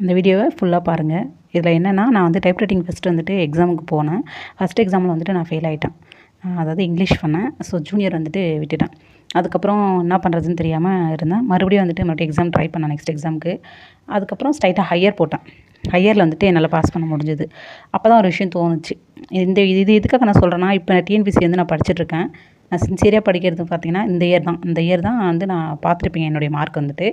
இந்த வீடியோவை ஃபுல்லாக பாருங்கள் இதில் என்னென்னா நான் வந்து டைப் ரைட்டிங் ஃபஸ்ட்டு வந்துட்டு எக்ஸாமுக்கு போனேன். ஃபஸ்ட் எக்ஸாமில் வந்துட்டு நான் ஃபெயில் ஆகிட்டேன் அதாவது இங்கிலீஷ் பண்ணேன். ஸோ ஜூனியர் வந்துட்டு விட்டுட்டேன். அதுக்கப்புறம் என்ன பண்ணுறதுன்னு தெரியாமல் இருந்தேன். மறுபடியும் வந்துட்டு மறுபடியும் எக்ஸாம் ட்ரை பண்ணேன் நெக்ஸ்ட் எக்ஸாமுக்கு அதுக்கப்புறம் ஸ்ட்ரைட்டாக ஹையர் போட்டேன். ஹையரில் வந்துட்டு என்னால் பாஸ் பண்ண முடிஞ்சது. அப்போ தான் ஒரு விஷயம் தோணுச்சு. இந்த இது இது எதுக்காக நான் சொல்கிறேன்னா இப்போ டிஎன்பிசி வந்து நான் படிச்சுட்ருக்கேன் நான் சின்சியராக படிக்கிறது பார்த்திங்கன்னா இந்த இயர் தான். இந்த இயர் தான் வந்து நான் பார்த்துருப்பீங்க என்னுடைய மார்க் வந்துட்டு.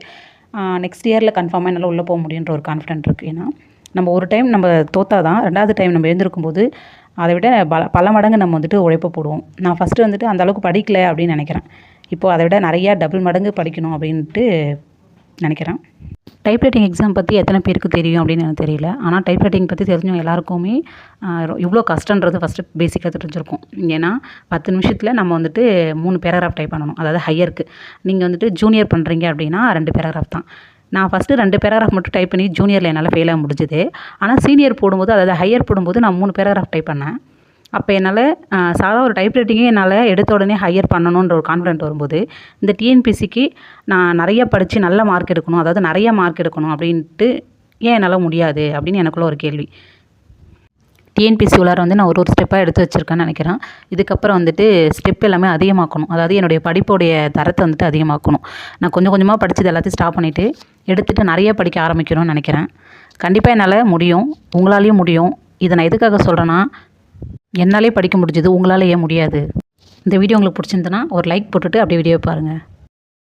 நெக்ஸ்ட் இயரில் கன்ஃபார்மாக என்னால் உள்ளே போக முடியுன்ற ஒரு கான்ஃபிடென்ட் இருக்குது ஏன்னா நம்ம ஒரு டைம் நம்ம தோத்தா தான் ரெண்டாவது டைம் நம்ம எழுந்திருக்கும் போது அதை விட பல பல மடங்கு நம்ம வந்துட்டு உழைப்பு போடுவோம். நான் ஃபஸ்ட்டு வந்துட்டு அந்த அளவுக்கு அப்படின்னு நினைக்கிறேன். இப்போது அதை விட நிறையா டபுள் மடங்கு படிக்கணும் அப்படின்ட்டு நினைக்கிறேன். டைப்ரைட்டிங் எக்ஸாம் பற்றி எத்தனை பேருக்கு தெரியும் அப்படின்னு எனக்கு தெரியல. ஆனால் டைப்ரைட்டிங் பற்றி தெரிஞ்சவங்க எல்லாருக்குமே இவ்வளோ கஷ்டன்றது ஃபஸ்ட்டு பேசிக்காக தெரிஞ்சிருக்கும். ஏன்னா பத்து நிமிஷத்தில் நம்ம வந்துட்டு மூணு பேராகிராஃப் டைப் பண்ணணும். அதாவது ஹையருக்கு நீங்கள் வந்துட்டு ஜூனியர் பண்ணுறீங்க அப்படின்னா ரெண்டு பேராகிராஃப் தான். நான் ஃபஸ்ட்டு ரெண்டு பேராகிராஃப் மட்டும் டைப் பண்ணி ஜூனியரில் என்னால் ஃபெயிலாக முடிஞ்சுது. ஆனால் சீனியர் போடும்போது அதாவது ஹையர் போடும்போது நான் மூணு பேராகிராஃப் டைப் பண்ணேன். அப்போ என்னால் சாதா ஒரு டைப் ரைட்டிங்கே என்னால் எடுத்த உடனே ஹையர் பண்ணணுன்ற ஒரு கான்ஃபிடென்ட் வரும்போது இந்த டிஎன்பிசிக்கு நான் நிறைய படித்து நல்ல மார்க் எடுக்கணும் அதாவது நிறைய மார்க் எடுக்கணும் அப்படின்ட்டு ஏன் என்னால் முடியாது அப்படின்னு எனக்குள்ள ஒரு கேள்வி. டிஎன்பிசி உள்ளார வந்து நான் ஒரு ஒரு ஸ்டெப்பாக எடுத்து வச்சுருக்கேன்னு நினைக்கிறேன். இதுக்கப்புறம் வந்துட்டு ஸ்டெப் எல்லாமே அதிகமாக்கணும். அதாவது என்னுடைய படிப்புடைய தரத்தை வந்துட்டு அதிகமாக்கணும். நான் கொஞ்சம் கொஞ்சமாக படித்தது எல்லாத்தையும் ஸ்டாப் பண்ணிவிட்டு எடுத்துகிட்டு நிறைய படிக்க ஆரம்பிக்கணும்னு நினைக்கிறேன். கண்டிப்பாக என்னால் முடியும். உங்களாலேயும் முடியும். இதை நான் எதுக்காக சொல்கிறேன்னா என்னாலே படிக்க முடிஞ்சது உங்களால் ஏன் முடியாது? இந்த வீடியோ உங்களுக்கு பிடிச்சிருந்தனா ஒரு லைக் போட்டுட்டு அப்படியே வீடியோ பாருங்கள்